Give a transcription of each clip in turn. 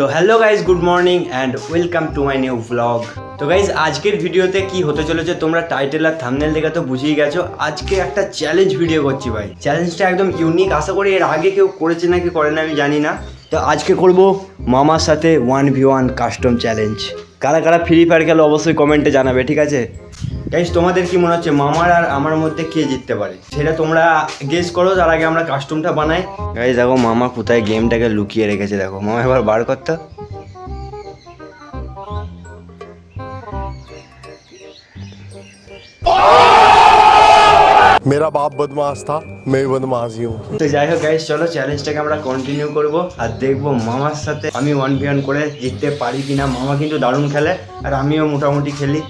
তো hello guys good morning and welcome to my new blog তো guys আজকের ভিডিওতে কি হতে চলেছে তোমরা টাইটেল আর থামনেল দেখে তো বুঝেই গেছো, আজকে একটা চ্যালেঞ্জ ভিডিও করছি ভাই। চ্যালেঞ্জটা একদম ইউনিক আশা করি এর আগে কেউ করেছে নাকি করে না আমি জানি না। তো আজকে করব মামার সাথে one v one custom challenge কারা কারা ফ্রি ফায়ার খেলো অবশ্যই কমেন্টে জানাবে, ঠিক আছে? গাইজ তোমাদের কি মনে হচ্ছে মামার আর আমার মধ্যে কে জিততে পারে? সেটা তোমরা গেস করো তার আগে আমরা কাস্টমটা বানাই। গাইজ দেখো মামা কোথায় গেমটাকে লুকিয়ে রেখেছে দেখো। মামা এবার বার করতো মেরা বাপ বদমাস থা মে বদমাস ইউ তো যাই হোক গাইস চলো চ্যালেঞ্জটাকে আমরা কন্টিনিউ করব আর দেখব মামার সাথে আমি ওয়ান বি ওয়ান করে জিততে পারি কিনা। মামা কিন্তু দারুণ খেলে আর আমিও মোটামুটি খেলি।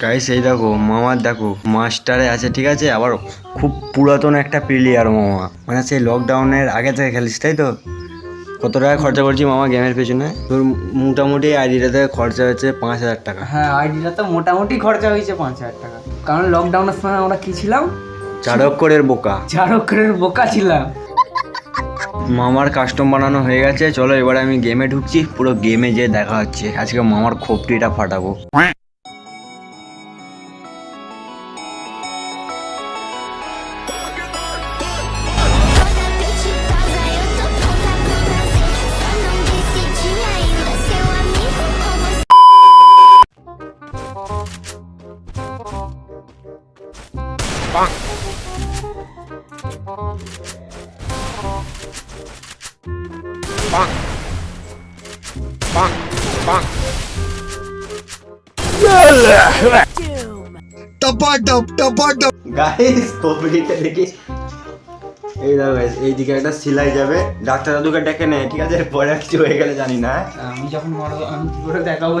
গাইস এই দেখো মামার দেখো মাস্টারে আছে ঠিক আছে? আবার খুব পুরাতন একটা প্লেয়ার মামা। মানে সেই লকডাউনের আগে থেকে খেলিস তাই তো? কত টাকা খরচা করছি মামা গেমের পেছনে? তোর মোটামুটি আইডিটাতে খরচা হয়েছে পাঁচ হাজার টাকা। হ্যাঁ আইডিটা তো মোটামুটি খরচা হয়েছে পাঁচ হাজার টাকা। কারণ লকডাউনের সময় আমরা কি ছিলাম? চার অক্ষরের বোকা। চার অক্ষরের বোকা ছিলাম। মামার কাস্টম বানানো হয়ে গেছে চলো এবারে আমি গেমে ঢুকছি পুরো গেমে যে দেখা হচ্ছে। আজকে মামার খোপটিটা ফাটাবো। দেখো। guys, এইদিকে একটা সিলাই যাবে। ডাক্তার দাদুকে ডেকে নেয় ঠিক আছে? পরে কিছু হয়ে গেলে জানি না? আমি যখন দেখাবো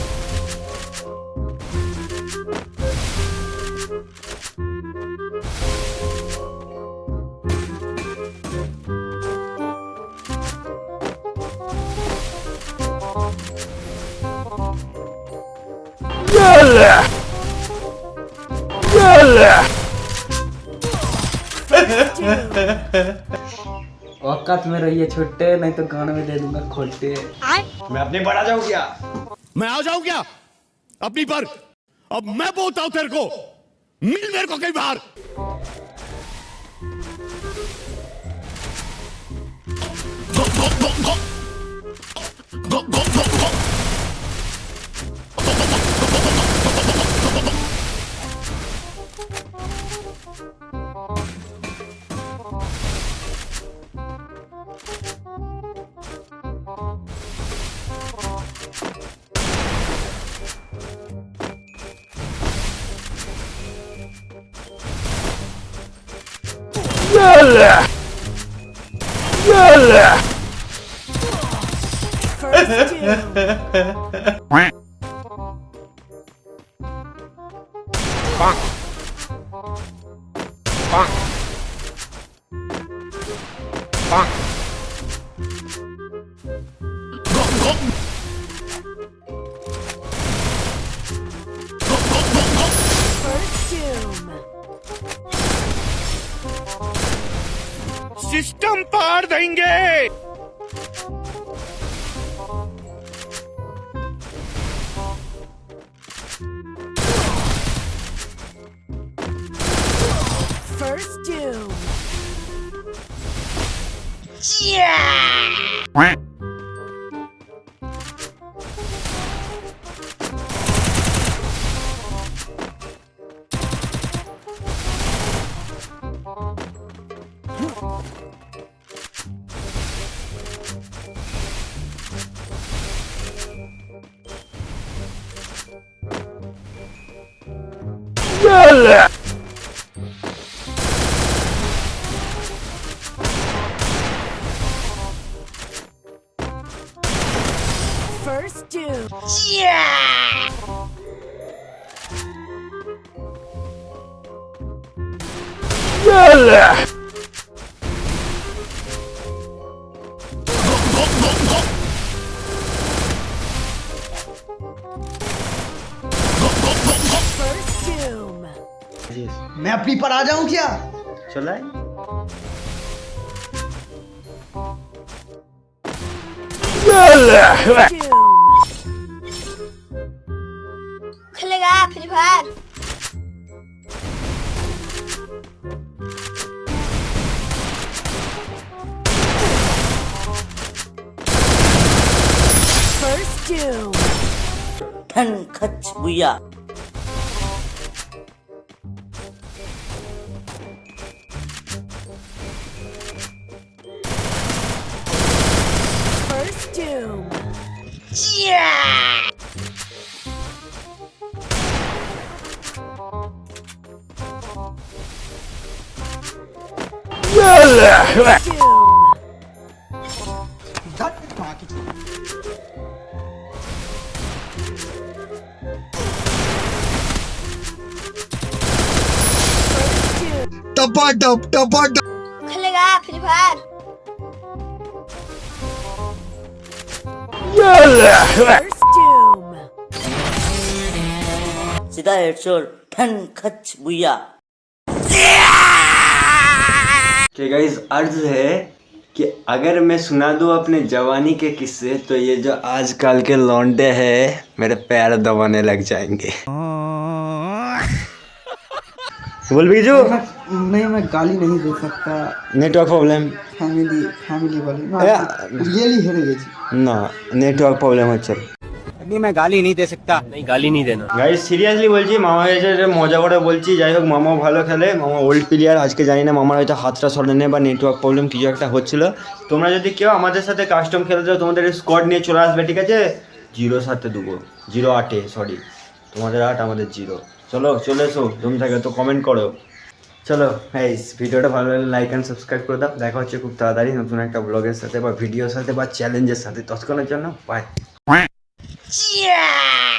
औकात में रहिए छोटे नहीं तो गान में दे दूँगा खोलते मैं अपनी बड़ा आ जाऊँ क्या? मैं आ जाऊँ क्या? अपनी पर। अब मैं बोलता हूँ तेरे को। मिल मेरे को कई बार गो गो गो गो। गो गो Bonk. Bonk. Bonk. Bonk. Hey! First doom. Yeah! Let's do. Yeah! मैं अपनी पर आ जाऊं क्या चला First do. Ten cuts we up. 더버덕 더버덕 클레가 필리판 지다일 줄팬 커츠 무야. कि गाइज़ अर्ज़ है कि अगर मैं सुना दूँ अपने जवानी के किस्से तो ये जो आजकल के लौंडे हैं मेरे पैर दबाने लग जाएँगे। बोल बीजू। नहीं मैं गाली नहीं दे सकता। नेटवर्क प्रॉब्लम फैमिली फैमिली वाले। ये ली है ना ना नेटवर्क प्रॉब्लम है चल। বলে এ, রিয়েলি হেরে গেছি না নেটওয়ার্ক প্রবলেম হচ্ছে গাইস সিরিয়াসলি বলছি মামা এসে যে মজা করে বলছি যাই হোক মামাও ভালো খেলে মামা ওল্ড প্লেয়ার আজকে জানি না মামার হয়তো হাতটা সরে নেই বা নেটওয়ার্ক প্রবলেম কিছু একটা হচ্ছিল। তোমরা যদি কেউ আমাদের সাথে কাস্টম খেলতে চাও তোমাদের স্কোয়াড নিয়ে চলে আসবে ঠিক আছে? জিরো সাথে দেবো। জিরো আটে সরি তোমাদের আট আমাদের জিরো চলো চলে এসো তুমি থাকে তো কমেন্ট করো। চলো হ্যাঁ ভিডিওটা ভালো লাগলে লাইক অ্যান্ড সাবস্ক্রাইব করে দাও। দেখা হচ্ছে খুব তাড়াতাড়ি নতুন একটা ব্লগের সাথে বা ভিডিওর সাথে বা চ্যালেঞ্জের সাথে। তৎক্ষণের জন্য বাই 驾